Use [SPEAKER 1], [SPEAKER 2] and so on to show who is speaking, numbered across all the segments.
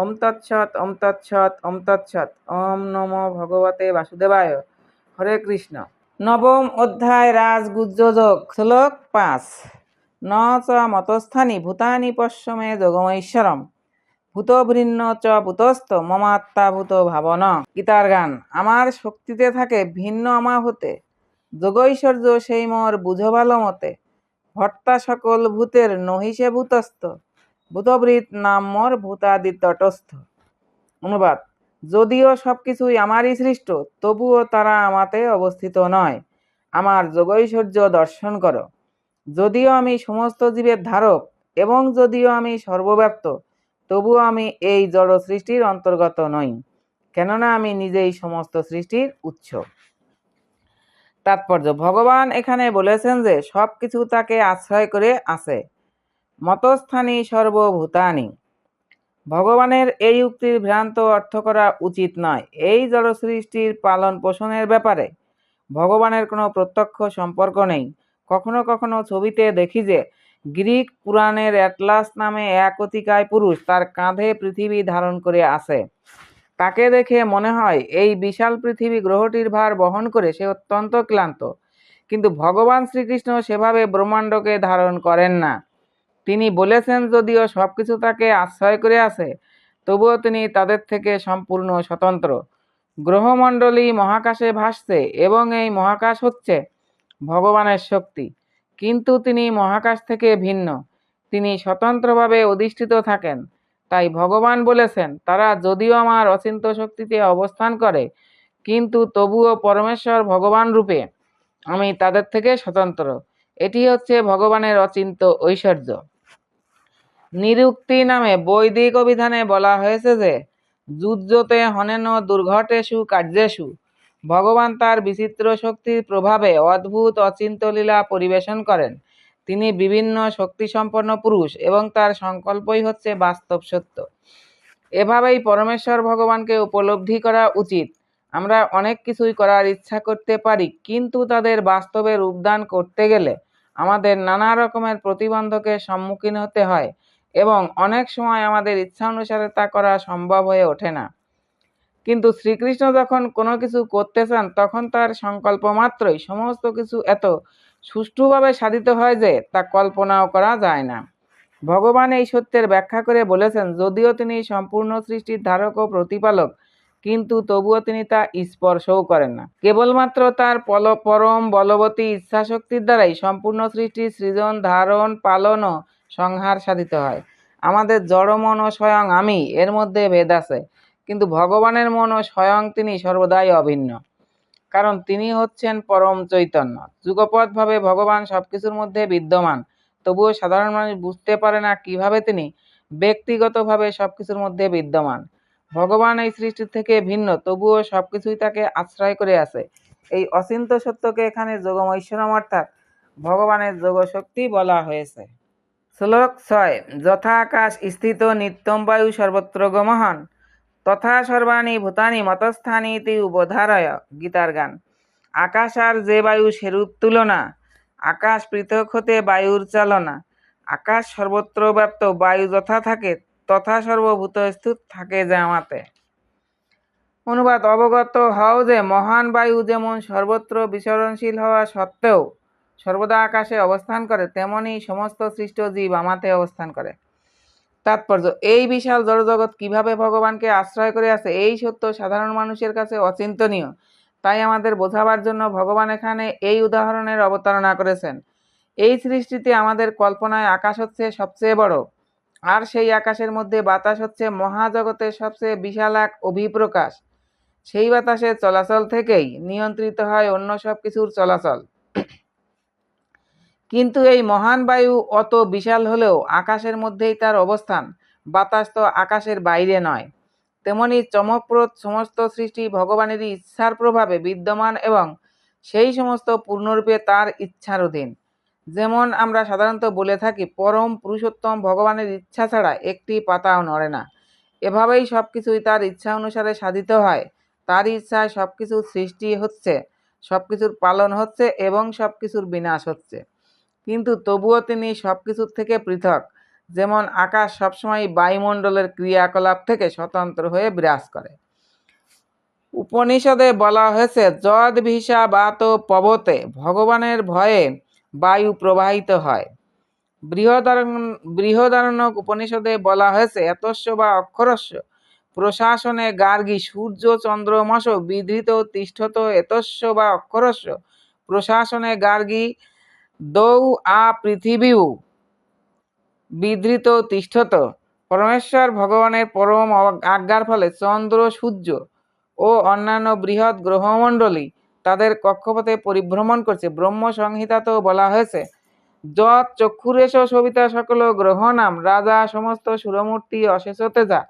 [SPEAKER 1] ওম তৎসৎ ওম তৎসৎ ওম তৎসৎ ওম নম ভগবতে বাসুদেবায় হরে কৃষ্ণ
[SPEAKER 2] নবম অধ্যায় রাজ গুজ্জযোগ শ্লোক পাঁচ ন চ মতস্থানি ভূতানি পশ্চমে যোগমৈশ্বরম ভূতভৃন্ন চ ভূতস্থ মমাত্মাভূত ভাবন গীতার গান আমার শক্তিতে থাকে ভিন্ন আমা হতে যোগৈশ্বর্য সেই মোর বুঝো মতে ভর্তা সকল ভূতের নহিষে ভূতস্থ ভূতবৃত নাম মোর ভূতাদি তটস্থ অনুবাদ যদিও সব কিছুই আমারই সৃষ্ট তবুও তারা আমাতে অবস্থিত নয় আমার যোগৈশ্বর্য দর্শন করো যদিও আমি সমস্ত জীবের ধারক এবং যদিও আমি সর্বব্যাপ্ত তবুও আমি এই জড় সৃষ্টির অন্তর্গত নই কেননা আমি নিজেই সমস্ত সৃষ্টির উৎস তাৎপর্য ভগবান এখানে বলেছেন যে সব কিছু তাকে আশ্রয় করে আছে মতস্থানী সর্বভূতানি ভগবানের এই উক্তির ভ্রান্ত অর্থ করা উচিত নয় এই জলসৃষ্টির পালন পোষণের ব্যাপারে ভগবানের কোনো প্রত্যক্ষ সম্পর্ক নেই কখনো কখনো ছবিতে দেখি যে গ্রিক পুরাণের অ্যাটলাস নামে এক অতিকায় পুরুষ তার কাঁধে পৃথিবী ধারণ করে আসে তাকে দেখে মনে হয় এই বিশাল পৃথিবী গ্রহটির ভার বহন করে সে অত্যন্ত ক্লান্ত কিন্তু ভগবান শ্রীকৃষ্ণ সেভাবে ব্রহ্মাণ্ডকে ধারণ করেন না তিনি বলেছেন যদিও সব কিছু তাকে আশ্রয় করে আছে তবুও তিনি তাদের থেকে সম্পূর্ণ স্বতন্ত্র গ্রহমণ্ডলী মহাকাশে ভাসছে এবং এই মহাকাশ হচ্ছে ভগবানের শক্তি কিন্তু তিনি মহাকাশ থেকে ভিন্ন তিনি স্বতন্ত্রভাবে অধিষ্ঠিত থাকেন তাই ভগবান বলেছেন তারা যদিও আমার অচিন্ত শক্তিতে অবস্থান করে কিন্তু তবুও পরমেশ্বর ভগবান রূপে আমি তাদের থেকে স্বতন্ত্র এটি হচ্ছে ভগবানের অচিন্ত ঐশ্বর্য নিরুক্তি নামে বৈদিক অভিধানে বলা হয়েছে যে যুদ্ধতে হনেন দুর্ঘটেশু কার্যেশু ভগবান তার বিচিত্র শক্তির প্রভাবে অদ্ভুত অচিন্তলীলা পরিবেশন করেন তিনি বিভিন্ন শক্তিসম্পন্ন পুরুষ এবং তার সংকল্পই হচ্ছে বাস্তব সত্য এভাবেই পরমেশ্বর ভগবানকে উপলব্ধি করা উচিত আমরা অনেক কিছুই করার ইচ্ছা করতে পারি কিন্তু তাদের বাস্তবে রূপদান করতে গেলে আমাদের নানা রকমের প্রতিবন্ধকের সম্মুখীন হতে হয় এবং অনেক সময় আমাদের ইচ্ছা অনুসারে তা করা সম্ভব হয়ে ওঠে না কিন্তু শ্রীকৃষ্ণ যখন কোনো কিছু করতে চান তখন তার সংকল্প মাত্রই সমস্ত কিছু এত সুষ্ঠুভাবে সাধিত হয় যে তা কল্পনাও করা যায় না ভগবান এই সত্যের ব্যাখ্যা করে বলেছেন যদিও তিনি সম্পূর্ণ সৃষ্টির ধারক ও প্রতিপালক কিন্তু তবুও তিনি তা স্পর্শও করেন না কেবলমাত্র তার পল পরম বলবতী ইচ্ছাশক্তির দ্বারাই সম্পূর্ণ সৃষ্টির সৃজন ধারণ পালন ও সংহার সাধিত হয় আমাদের জড় মন ও স্বয়ং আমি এর মধ্যে ভেদ আছে কিন্তু ভগবানের মন ও স্বয়ং তিনি সর্বদাই অভিন্ন কারণ তিনি হচ্ছেন পরম চৈতন্য যুগপথভাবে ভগবান সব কিছুর মধ্যে বিদ্যমান তবুও সাধারণ মানুষ বুঝতে পারে না কিভাবে তিনি ব্যক্তিগতভাবে সব কিছুর মধ্যে বিদ্যমান ভগবান এই সৃষ্টি থেকে ভিন্ন তবুও সব কিছুই তাকে আশ্রয় করে আছে এই অচিন্ত সত্যকে এখানে ঐশ্বরম অর্থাৎ ভগবানের যোগশক্তি বলা হয়েছে শ্লোক ছয় যথা আকাশ স্থিত নিত্যম বায়ু সর্বত্র গমহন তথা সর্বাণী ভূতানি মতস্থানীতি উবোধারয় গীতার গান আকাশ আর যে বায়ু সেরূপ তুলনা আকাশ পৃথক হতে বায়ুর চালনা আকাশ সর্বত্র ব্যাপ্ত বায়ু যথা থাকে তথা সর্বভূত স্থিত থাকে জামাতে অনুবাদ অবগত হও যে মহান বায়ু যেমন সর্বত্র বিচরণশীল হওয়া সত্ত্বেও সর্বদা আকাশে অবস্থান করে তেমনি সমস্ত সৃষ্ট জীব আমাতে অবস্থান করে তাৎপর্য এই বিশাল জড়জগৎ কিভাবে ভগবানকে আশ্রয় করে আছে এই সত্য সাধারণ মানুষের কাছে অচিন্তনীয় তাই আমাদের বোঝাবার জন্য ভগবান এখানে এই উদাহরণের অবতারণা করেছেন এই সৃষ্টিতে আমাদের কল্পনায় আকাশ হচ্ছে সবচেয়ে বড় আর সেই আকাশের মধ্যে বাতাস হচ্ছে মহাজগতের সবচেয়ে বিশাল এক অভিপ্রকাশ সেই বাতাসের চলাচল থেকেই নিয়ন্ত্রিত হয় অন্য সব কিছুর চলাচল কিন্তু এই মহান বায়ু অত বিশাল হলেও আকাশের মধ্যেই তার অবস্থান বাতাস তো আকাশের বাইরে নয় তেমনি চমকপ্রদ সমস্ত সৃষ্টি ভগবানেরই ইচ্ছার প্রভাবে বিদ্যমান এবং সেই সমস্ত পূর্ণরূপে তার ইচ্ছার অধীন যেমন আমরা সাধারণত বলে থাকি পরম পুরুষোত্তম ভগবানের ইচ্ছা ছাড়া একটি পাতাও নড়ে না এভাবেই সব কিছুই তার ইচ্ছা অনুসারে সাধিত হয় তার ইচ্ছায় সব কিছুর সৃষ্টি হচ্ছে সব কিছুর পালন হচ্ছে এবং সব কিছুর বিনাশ হচ্ছে কিন্তু তবুও তিনি সব কিছুর থেকে পৃথক যেমন আকাশ সবসময় বায়ুমণ্ডলের ক্রিয়াকলাপ থেকে স্বতন্ত্র হয়ে বিরাজ করে উপনিষদে বলা হয়েছে যদ ভিসা বাত পবতে ভগবানের ভয়ে বায়ু প্রবাহিত হয় বৃহদারণ বৃহদারণক উপনিষদে বলা হয়েছে এতস্য বা অক্ষরস্য প্রশাসনে গার্গী সূর্য চন্দ্রমস বিধৃত তিষ্ঠত এতস্য বা অক্ষরস্য প্রশাসনে গার্গী দৌ আ পৃথিবীও বিধৃত তিষ্ঠত পরমেশ্বর ভগবানের পরম আজ্ঞার ফলে চন্দ্র সূর্য ও অন্যান্য বৃহৎ গ্রহমণ্ডলী তাদের কক্ষপথে পরিভ্রমণ করছে ব্রহ্ম সংহিতাতেও বলা হয়েছে যৎ চক্ষুরেশ সবিতা সকল গ্রহ নাম রাজা সমস্ত সুরমূর্তি অশেষতেজা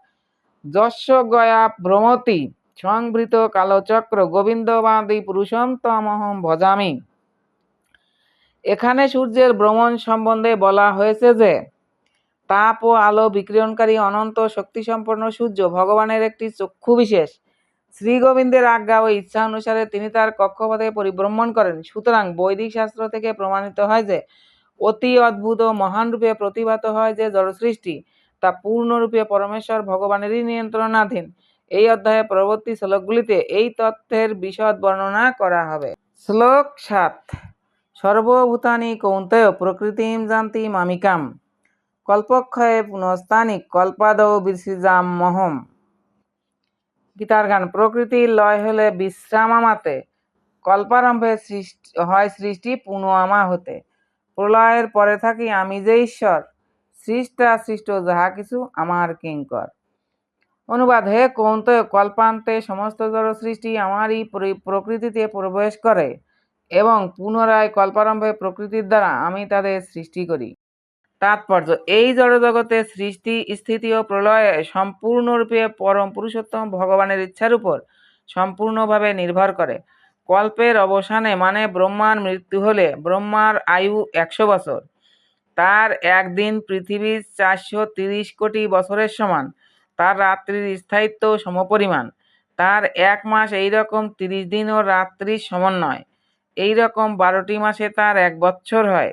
[SPEAKER 2] যশ গয়া ভ্রমতি সংভৃত কালচক্র গোবিন্দ বাঁধি পুরুষম ভজামি এখানে সূর্যের ভ্রমণ সম্বন্ধে বলা হয়েছে যে তাপ ও আলো বিক্রিয়নকারী অনন্ত শক্তিসম্পন্ন সূর্য ভগবানের একটি চক্ষু বিশেষ শ্রী গোবিন্দের আজ্ঞা ও ইচ্ছা অনুসারে তিনি তার কক্ষপথে পরিভ্রমণ করেন সুতরাং বৈদিক শাস্ত্র থেকে প্রমাণিত হয় যে অতি অদ্ভুত ও মহান রূপে প্রতিভাত হয় যে জড়সৃষ্টি তা পূর্ণরূপে পরমেশ্বর ভগবানেরই নিয়ন্ত্রণাধীন এই অধ্যায়ে পরবর্তী শ্লোকগুলিতে এই তথ্যের বিশদ বর্ণনা করা হবে শ্লোক সাত সর্বভূতানি কৌন্তেয় প্রকৃতিম জানতি মামিকাম কল্পক্ষয়ে পুনস্থানি কল্পাদৌ বিসৃজাম মহম গীতার গান প্রকৃতির লয় হলে বিশ্রামামাতে কল্পারম্ভে সৃষ্টি হয় সৃষ্টি পুনঃআমা হতে প্রলয়ের পরে থাকি আমি যে ঈশ্বর সৃষ্টা সৃষ্ট যাহা কিছু আমার কিঙ্কর অনুবাদ হে কৌন্ত কল্পান্তে সমস্ত জড় সৃষ্টি আমারই প্রকৃতিতে প্রবেশ করে এবং পুনরায় কল্পারম্ভে প্রকৃতির দ্বারা আমি তাদের সৃষ্টি করি তাৎপর্য এই জড়জগতে সৃষ্টি স্থিতি ও প্রলয়ে সম্পূর্ণরূপে পরম পুরুষোত্তম ভগবানের ইচ্ছার উপর সম্পূর্ণভাবে নির্ভর করে কল্পের অবসানে মানে ব্রহ্মার মৃত্যু হলে ব্রহ্মার আয়ু একশো বছর তার একদিন পৃথিবীর চারশো তিরিশ কোটি বছরের সমান তার রাত্রির স্থায়িত্ব সমপরিমাণ তার এক মাস এইরকম তিরিশ দিন ও রাত্রির সমন্বয় এই রকম বারোটি মাসে তার এক বছর হয়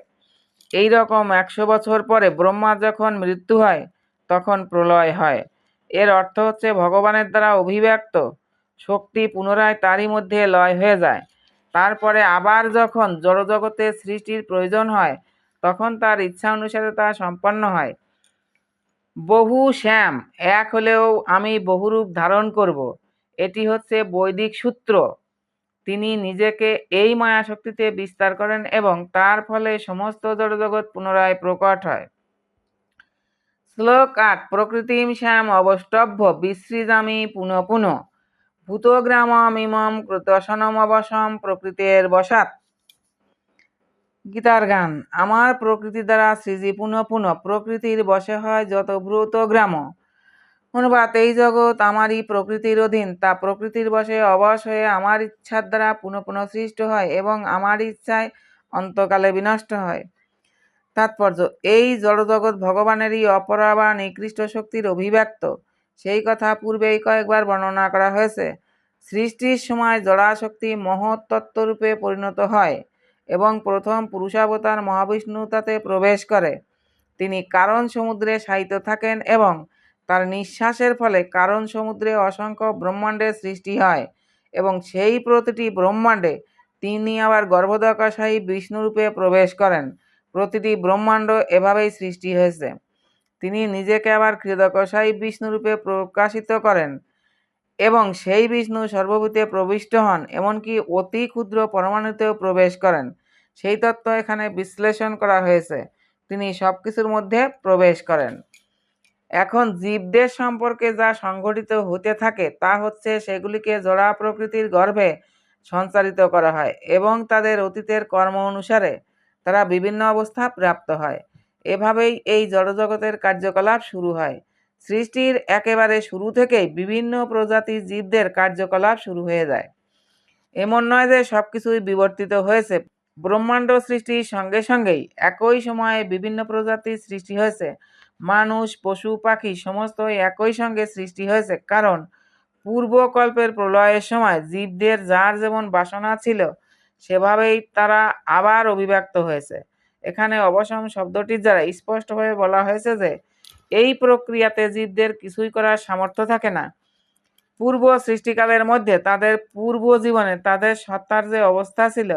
[SPEAKER 2] এই রকম একশো বছর পরে ব্রহ্মা যখন মৃত্যু হয় তখন প্রলয় হয় এর অর্থ হচ্ছে ভগবানের দ্বারা অভিব্যক্ত শক্তি পুনরায় তারই মধ্যে লয় হয়ে যায় তারপরে আবার যখন জড়জগতে সৃষ্টির প্রয়োজন হয় তখন তার ইচ্ছা অনুসারে তা সম্পন্ন হয় বহু শ্যাম এক হলেও আমি বহুরূপ ধারণ করব এটি হচ্ছে বৈদিক সূত্র তিনি নিজেকে এই মায়া শক্তিতে বিস্তার করেন এবং তার ফলে সমস্ত জড়জগৎ পুনরায় প্রকট হয় শ্লোক আট প্রকৃতিম শ্যাম অবষ্টভ্য বিশ্রীজামি পুনঃ পুনঃ কৃতসনম অবসম প্রকৃতির বসাত গীতার গান আমার প্রকৃতি দ্বারা সৃজি পুনঃ পুন প্রকৃতির বসে হয় যত ভূত গ্রাম অনুবাদ এই জগৎ আমারই প্রকৃতির অধীন তা প্রকৃতির বসে অবশ হয়ে আমার ইচ্ছার দ্বারা পুনঃ পুনঃ সৃষ্ট হয় এবং আমার ইচ্ছায় অন্তকালে বিনষ্ট হয় তাৎপর্য এই জড়জগৎ ভগবানেরই অপরা বা নিকৃষ্ট শক্তির অভিব্যক্ত সেই কথা পূর্বেই কয়েকবার বর্ণনা করা হয়েছে সৃষ্টির সময় জড়াশক্তি মহৎ পরিণত হয় এবং প্রথম পুরুষাবতার মহাবিষ্ণু তাতে প্রবেশ করে তিনি কারণ সমুদ্রে শায়িত থাকেন এবং তার নিঃশ্বাসের ফলে কারণ সমুদ্রে অসংখ্য ব্রহ্মাণ্ডের সৃষ্টি হয় এবং সেই প্রতিটি ব্রহ্মাণ্ডে তিনি আবার গর্ভদকাশায়ী বিষ্ণুরূপে প্রবেশ করেন প্রতিটি ব্রহ্মাণ্ড এভাবেই সৃষ্টি হয়েছে তিনি নিজেকে আবার কৃতকশায়ী বিষ্ণুরূপে প্রকাশিত করেন এবং সেই বিষ্ণু সর্বভূতে প্রবিষ্ট হন এমনকি অতি ক্ষুদ্র পরমাণুতেও প্রবেশ করেন সেই তত্ত্ব এখানে বিশ্লেষণ করা হয়েছে তিনি সব কিছুর মধ্যে প্রবেশ করেন এখন জীবদের সম্পর্কে যা সংঘটিত হতে থাকে তা হচ্ছে সেগুলিকে জোড়া প্রকৃতির গর্ভে সঞ্চারিত করা হয় এবং তাদের অতীতের কর্ম অনুসারে তারা বিভিন্ন অবস্থা প্রাপ্ত হয় এভাবেই এই জড়জগতের কার্যকলাপ শুরু হয় সৃষ্টির একেবারে শুরু থেকেই বিভিন্ন প্রজাতির জীবদের কার্যকলাপ শুরু হয়ে যায় এমন নয় যে সব কিছুই বিবর্তিত হয়েছে ব্রহ্মাণ্ড সৃষ্টির সঙ্গে সঙ্গেই একই সময়ে বিভিন্ন প্রজাতির সৃষ্টি হয়েছে মানুষ পশু পাখি সমস্ত একই সঙ্গে সৃষ্টি হয়েছে কারণ পূর্বকল্পের প্রলয়ের সময় জীবদের যার যেমন বাসনা ছিল সেভাবেই তারা আবার অভিব্যক্ত হয়েছে এখানে অবসম শব্দটির দ্বারা স্পষ্টভাবে বলা হয়েছে যে এই প্রক্রিয়াতে জীবদের কিছুই করার সামর্থ্য থাকে না পূর্ব সৃষ্টিকালের মধ্যে তাদের পূর্ব জীবনে তাদের সত্তার যে অবস্থা ছিল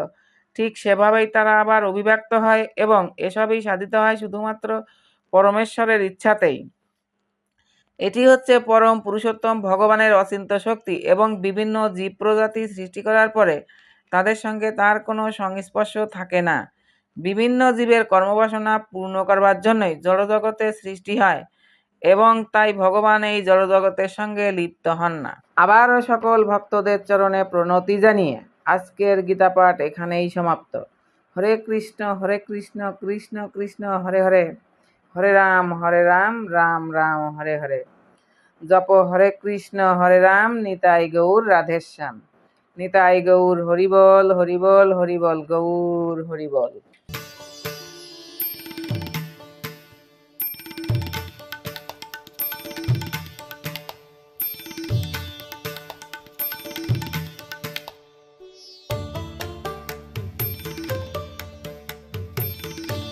[SPEAKER 2] ঠিক সেভাবেই তারা আবার অভিব্যক্ত হয় এবং এসবই সাধিত হয় শুধুমাত্র পরমেশ্বরের ইচ্ছাতেই এটি হচ্ছে পরম পুরুষোত্তম ভগবানের অচিন্ত শক্তি এবং বিভিন্ন জীব প্রজাতি সৃষ্টি করার পরে তাদের সঙ্গে তার কোনো সংস্পর্শ থাকে না বিভিন্ন জীবের কর্মবাসনা পূর্ণ করবার জন্যই জড়জগতের সৃষ্টি হয় এবং তাই ভগবান এই জড়জগতের সঙ্গে লিপ্ত হন না আবারও সকল ভক্তদের চরণে প্রণতি জানিয়ে আজকের গীতাপাঠ এখানেই সমাপ্ত হরে কৃষ্ণ হরে কৃষ্ণ কৃষ্ণ কৃষ্ণ হরে হরে হরে রাম হরে রাম রাম রাম হরে হরে জপ হরে কৃষ্ণ হরে রাম নিতাই গৌর রাধেশ্যাম নিতাই গৌর হরিবল হরিবল হরিবল গৌর হরিবল